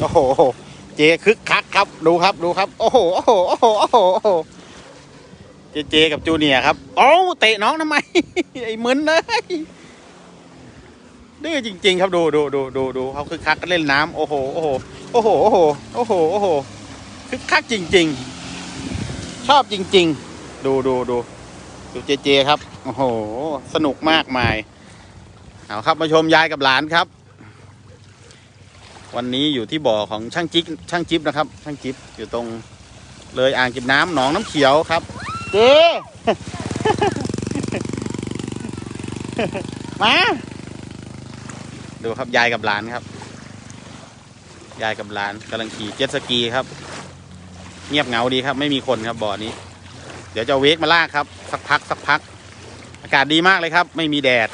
โอ้โห เจคึกคักครับ ดูครับดูครับ โอ้โหโอ้โหโอ้โหโอ้โหโอ้โหเจเจกับจูเนียครับโอ้เตะน้องทำไม ไอ้มึนเลยดื้อจริง ๆ ครับดูดูดูดูดูเขาคึกคักกันเล่นน้ำโอ้โหโอ้โหโอ้โหโอ้โหโอ้โหโอ้โหคึกคักจริง ๆ ชอบจริง ๆ ดูดูดูดูเจเจครับ โอ้โห สนุกมากมาย เอาครับมาชมยายกับหลานครับ วันนี้อยู่ที่บ่อของช่างจิ๊กช่างจิ๊บนะครับ ช่างจิ๊บอยู่ตรงเลยอ่างเก็บน้ำหนองน้ำเขียวครับเจมาดูครับยายกับหลานครับ ยายกับหลานกำลังขี่เจ็ตสกีครับ เงียบเหงาดีครับ ไม่มีคนครับบ่อนี้ เดี๋ยวจะเอาเวกมาลากครับ สักพักสักพัก อากาศดีมากเลยครับ ไม่มีแดด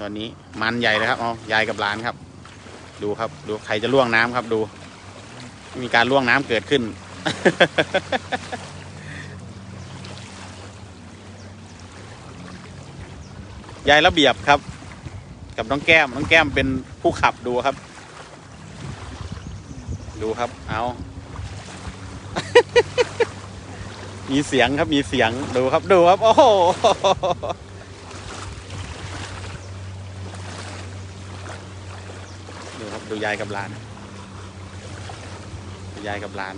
ตอนนี้มันใหญ่เลยครับอ๋อยายกับหลานครับ ดูครับดูใครจะล่วงน้ำครับดู มีการล่วงน้ำเกิดขึ้น ยายระเบียบครับ กับน้องแก้มน้องแก้มเป็นผู้ขับดูครับ ดูครับ เอา มีเสียงครับมีเสียงดูครับดูครับ โอ้โห ดูยายกับหลาน ยายกับหลาน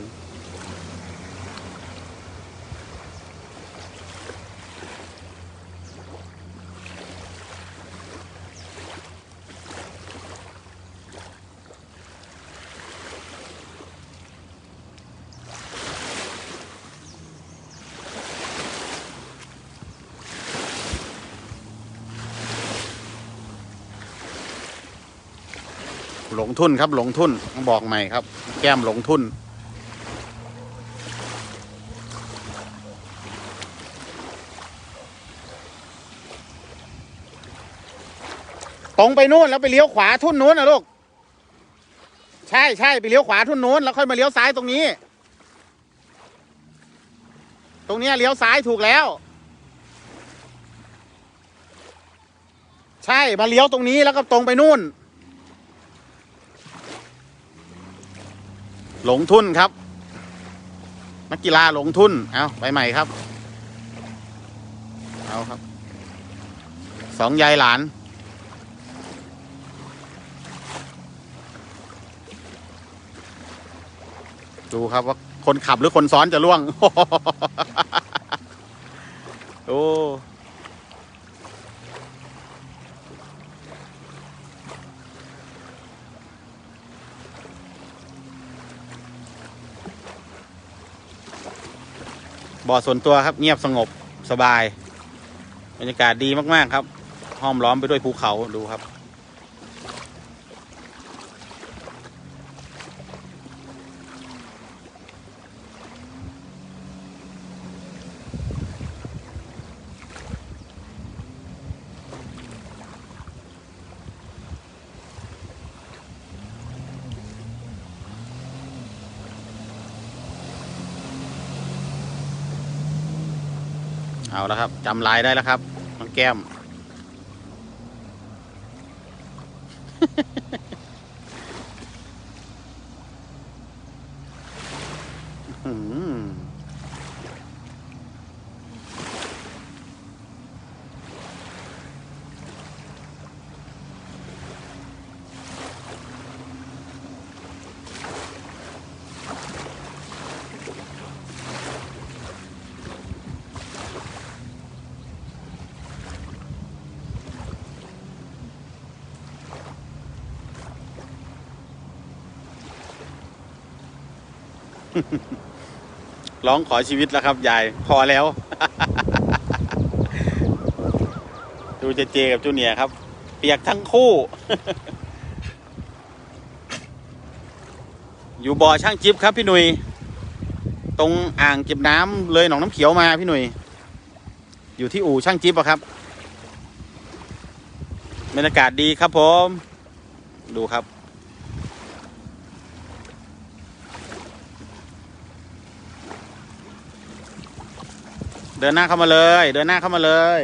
หลงทุนครับหลงทุนต้องบอกใหม่ครับ แก้มหลงทุน ตรงไปนู่นแล้วไปเลี้ยวขวาทุ่นนู้นนะลูก ใช่ใช่ไปเลี้ยวขวาทุ่นนู้นแล้วค่อยมาเลี้ยวซ้ายตรงนี้ ตรงนี้เลี้ยวซ้ายถูกแล้ว ใช่มาเลี้ยวตรงนี้แล้วก็ตรงไปนู่น หลงทุนครับ นักกีฬาหลงทุน เอาไปใหม่ครับ เอาครับ สองยายหลาน ดูครับว่าคนขับหรือคนซ้อนจะล่วง โอ้ บ่อส่วนตัวครับเงียบสงบสบาย บรรยากาศดีมากๆครับห้อมล้อมไปด้วยภูเขาดูครับ เอาแล้วครับจำลายได้แล้วครับน้องแก้ม อืม ร้องขอชีวิตแล้วครับ ยาย พอแล้ว ดูเจเจกับจูเนียครับ เปียกทั้งคู่ อยู่บ่อช่างจิ๊บครับพี่หนุย ตรงอ่างเก็บน้ำเลยหนองน้ำเขียวมาพี่หนุย อยู่ที่อู่ช่างจิ๊บอะครับบรรยากาศดีครับผม ดูครับ เดินหน้าเข้ามาเลย เดินหน้าเข้ามาเลย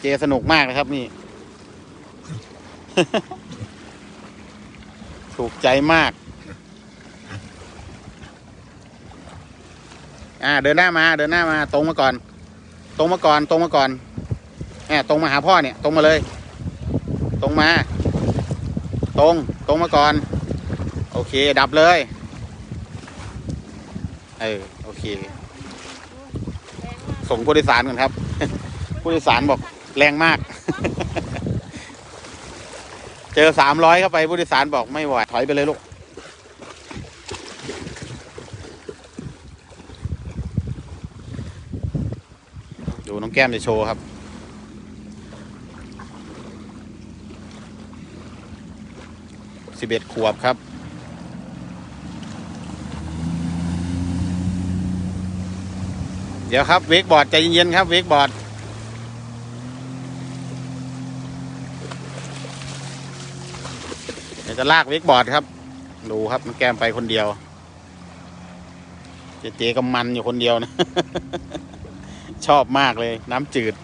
เจสนุกมากนะครับนี่ ถูกใจมาก อ่า เดินหน้ามา เดินหน้ามา ตรงมาก่อน ตรงมาก่อน ตรงมาก่อนแหมตรงมาหาพ่อเนี่ย ตรงมาเลย ตรงมา ตรง ตรงมาก่อน โอเค ดับเลย เออ โอเค ส่งผู้โดยสารก่อนครับ ผู้โดยสารบอกแรงมาก เจอสามร้อยเข้าไปผู้โดยสารบอกไม่ไหวถอยไปเลยลูกดูน้องแก้มจะโชว์ครับสิบเอ็ดขวบครับ เดี๋ยวครับเวกบอร์ดใจเย็นๆครับเวกบอร์ดเดี๋ยวจะลากเวกบอร์ดครับ ดูครับมันแก้มไปคนเดียว เจเจก็มันอยู่คนเดียวนะ ชอบมากเลยน้ำจืด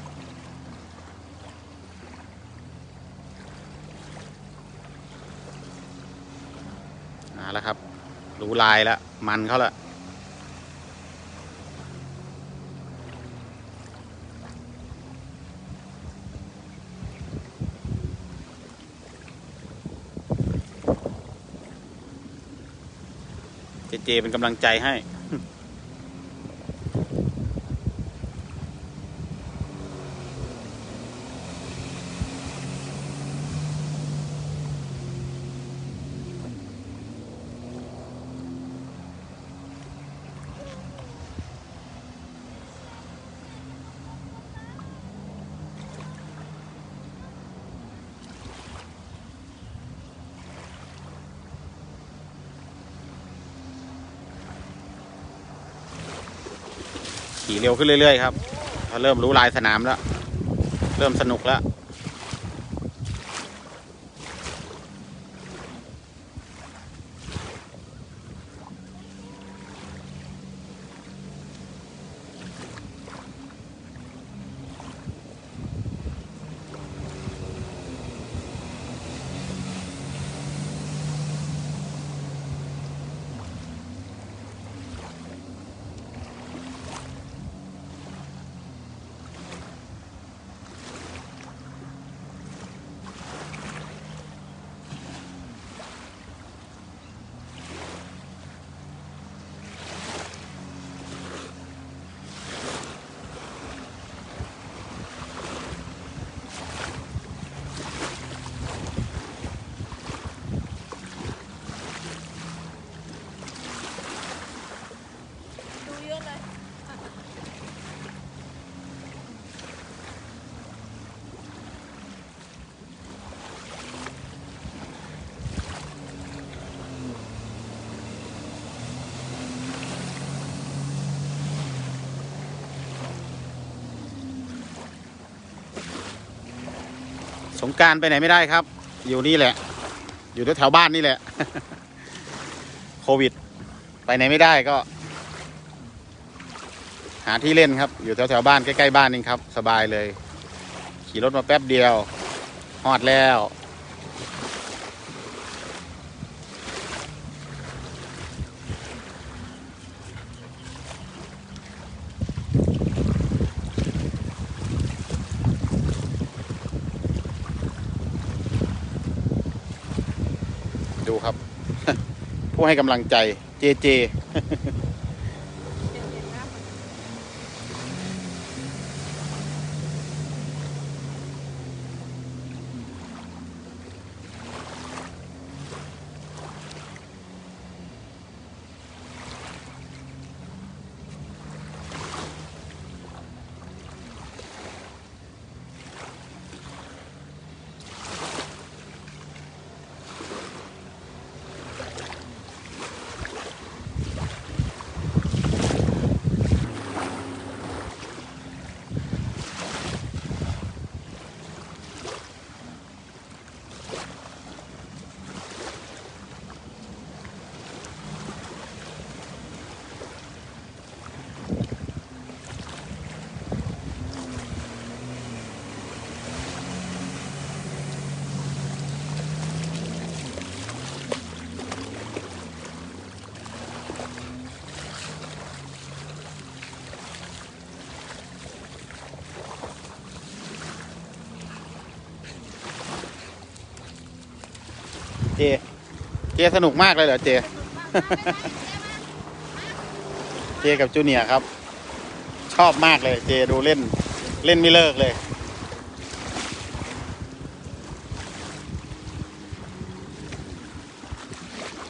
มาแล้วครับ รู้ลายแล้ว มันเขาละ เจเป็นกำลังใจให้ ขี่เร็วขึ้นเรื่อยๆครับเขาเริ่มรู้ลายสนามแล้ว เริ่มสนุกแล้ว งการไปไหนไม่ได้ครับ อยู่นี่แหละ อยู่แถวบ้านนี่แหละ โควิด ไปไหนไม่ได้ก็ หาที่เล่นครับ อยู่แถวแถวบ้านใกล้ๆบ้านนี่ครับ สบายเลย ขี่รถมาแป๊บเดียว ฮอดแล้ว ดูครับ ผู้ให้กำลังใจเจเจ เจ เจสนุกมากเลยเหรอเจ เจกับจูเนียร์ครับ ชอบมากเลย เจดูเล่น เล่นไม่เลิกเลย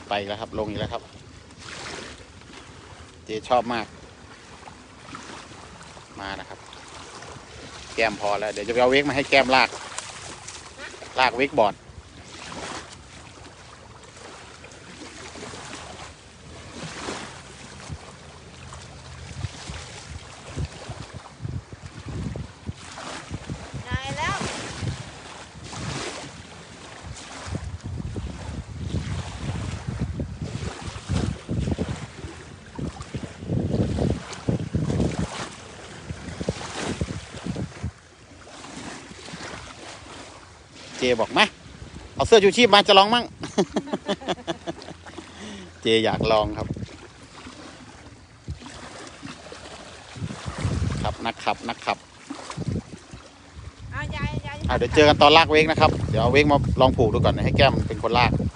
ไปอีกแล้วครับ ลงอีกแล้วครับ เจชอบมาก มานะครับ แก้มพอแล้ว เดี๋ยวจะไปเอาเวกมาให้แก้มลาก ลากเวกบอร์ด บอกมาเอาเสื้อชูชีพมาจะลองมั่ง เจอยากลองครับ ครับนักขับนักขับเอายายยายอะเดี๋ยวเจอกันตอนลากเวกนะครับ เดี๋ยวเอาเวกมาลองผูกดูก่อนให้แก้มเป็นคนลากเ